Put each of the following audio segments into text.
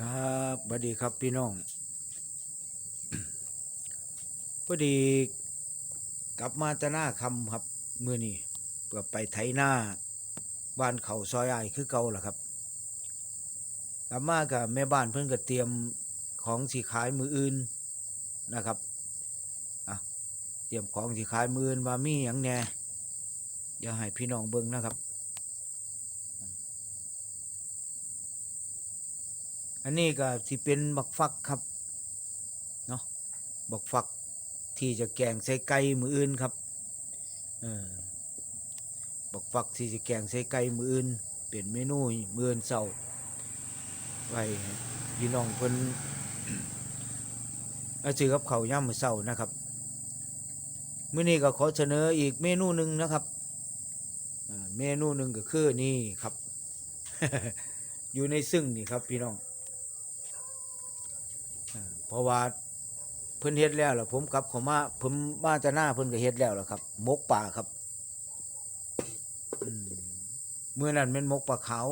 ครับสวัสดีครับพี่น้องพอดีกลับมาจะหน้าคำครับเมื่อนี้เพื่อไปไถหน้าบ้านเขาซอยไอคือเก่าล่ะครับกลับมากับแม่บ้านเพิ่นก็เตรียมของสีขายมืออื่นนะครับอะเตรียมของสีขายมืออื่นว่ามีอย่างแน่อย่าให้พี่น้องเบิ่งนะครับ อันนี้ก็ที่เป็นบักฟักครับเนาะบักฟักที่จะแกงใส่ไก่มืออื่นครับเออบักฟักที่จะแกงใส่ไก่มืออื่น เป็นเมนูมืออื่นเสาไว้ให้พี่น้องเพิ่นอาซื้อกับเขาย่ามมือเสานะครับมื้อนี้ก็ขอเสนออีกเมนูหนึ่งนะครับอ่าเมนูหนึ่งก็คือนี่ครับ อยู่ในซึ่งนี่ครับพี่น้อง เพราะว่าเพิ่นเฮ็ดแล้วล่ะผมกลับเขามาผมมาจะหน้าเพิ่นก็เฮ็ดแล้วล่ะครับมกป่าครับมือนั้นเป็นมกปลาขาว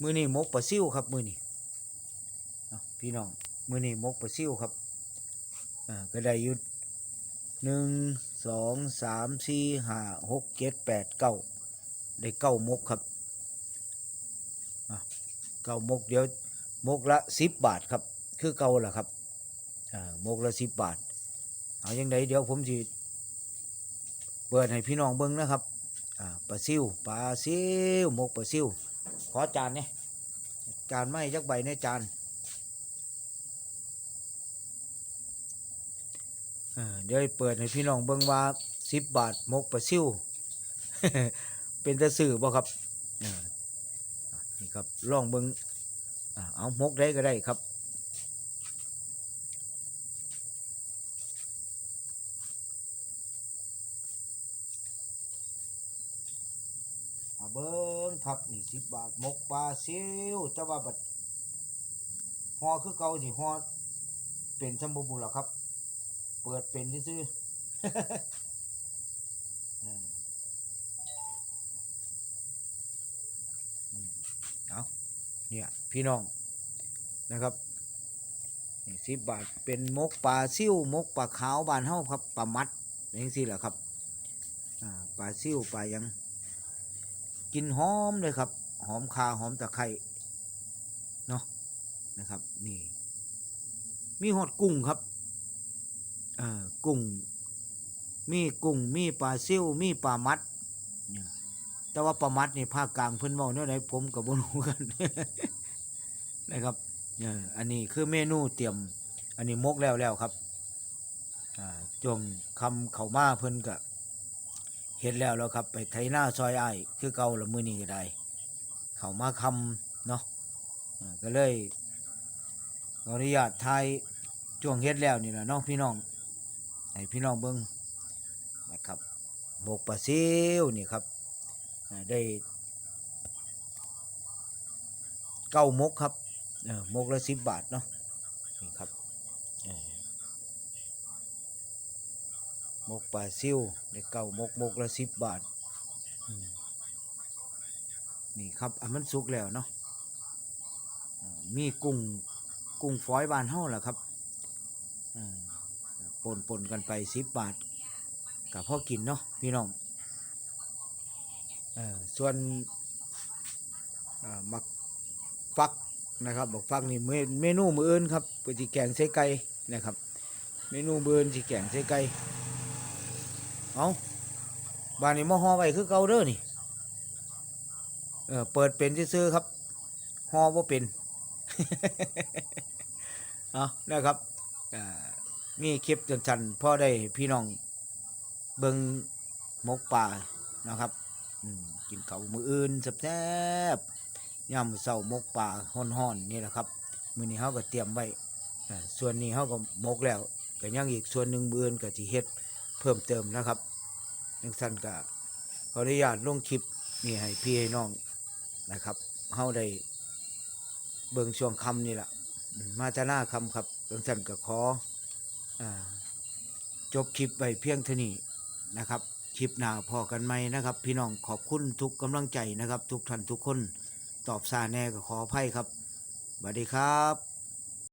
มือนี้มกปลาซิ่วครับ มือนี้พี่น้องมือนี้มกปลาซิ่วครับอ่าก็ได้ยู่หนึ่งสองสามสี่ห้าหกเจ็ดแปดเก้าได้เก้ามกครับเก้ามกเดี๋ยวมกละสิบบาทครับ คือเก่าล่ะครับอ่าหมกละสิบบาท เอายังไงเดี๋ยวผมสิเปิดให้พี่น้องเบิ้งนะครับปลาซิวปลาซิวหมกปลาซิวขอจานเนี่ยจานไม่ยักใบในจานอ่าเดี๋ยวเปิดให้พี่น้องเบิ้งว่าสิบบาทมกปลาซิวเป็นตะสื่อบ่ครับนี่ครับลองเบิ้งเอามกได้ก็ได้ครับ เบิ้งครับนี่สิบบาทมกปลาซิวแต่ว่าบัดฮอคือเก่าสิฮอเป็นซัมบูบุหรอครับ เปิดเป็นซื่อๆเอออืมเอาเนี่ยพี่น้องนะครับนี่สิบบาทเป็นมกปลาซิวมกปลาขาวบานเฮาครับปลามัดนี่สิแหละครับปลาซิวปลายัง กินหอมเลยครับ หอมคาหอมตะไคร้เนาะนะครับ นี่ มีหอดกุ้งครับเอ่อกุ้ง มีกุ้งมีปลาซิวมีปลามัดแต่ว่าปลามัดนี่ภาคกลางเพิ่นเว้าแนวใดผมก็บ่รู้กันนะครับเอออันนี้คือเมนูเตรียม อันนี้มกแล้วแล้วครับอ่าจงคำเขามาเพิ่นก็ เห็นแล้วแล้วครับ ไปไถหน้าซอยไอ้คือเก่าละมือนี้ก็ได้ เขามาคำเนาะก็เลยขออนุญาตทายช่วงเฮ็ดแล้วนี่แหละน้องพี่น้องให้พี่น้องเบิ้งนะครับหมกปลาซิวนี่ครับได้เก้ามกครับเออมกละสิบบาทเนาะนี่ครับเออ มกปลาซิวได้เก้ามกมกละสิบบาทนี่ครับอันมันสุกแล้วเนาะมีกุ้งกุ้งฝอยบานเฮาล่ะครับปนปนกันไปสิบบาทกับพ่อกินเนาะพี่น้องอส่วนมักฟักนะครับบอกฟักนี่เมเมนูมืออื่นครับปฏิแกงใส่ไก่นะครับ เมนูมืออื่นสิแกงใส่ไก่ เอาบ้านนี้มอฮอไว้คือเก่าเด้อนี่ เออเปิดเป็นซื่อครับฮอบ่เป็นเอานะครับอ่ามีคลิปจนชันๆพอได้พี่น้องเบิงมกป่านะครับกินเก่ามืออื่นแซ่บย่ำเศร้ามกป่าห่อนๆนี่แหละครับ มือนี้เขาก็เตรียมไว้ส่วนนี้เขาก็มกแล้วก็ยังอีกส่วนหนึ่งมืออื่นก็สิเฮ็ด เพิ่มเติมนะครับยังสั้นก็ขออนุญาตลงคลิปนี่ให้พี่ให้น้องนะครับเฮาได้เบิ่งช่วงคำนี่แหละมาจะหน้าคำครับยังสั้นก็ขออจบคลิปไปเพียงเท่านี้นะครับคลิปหน้าพอกันไหมนะครับ พี่น้องขอบคุณทุกกำลังใจนะครับ ทุกท่านทุกคนตอบซาแน่ก็ขออภัยครับสวัสดีครับ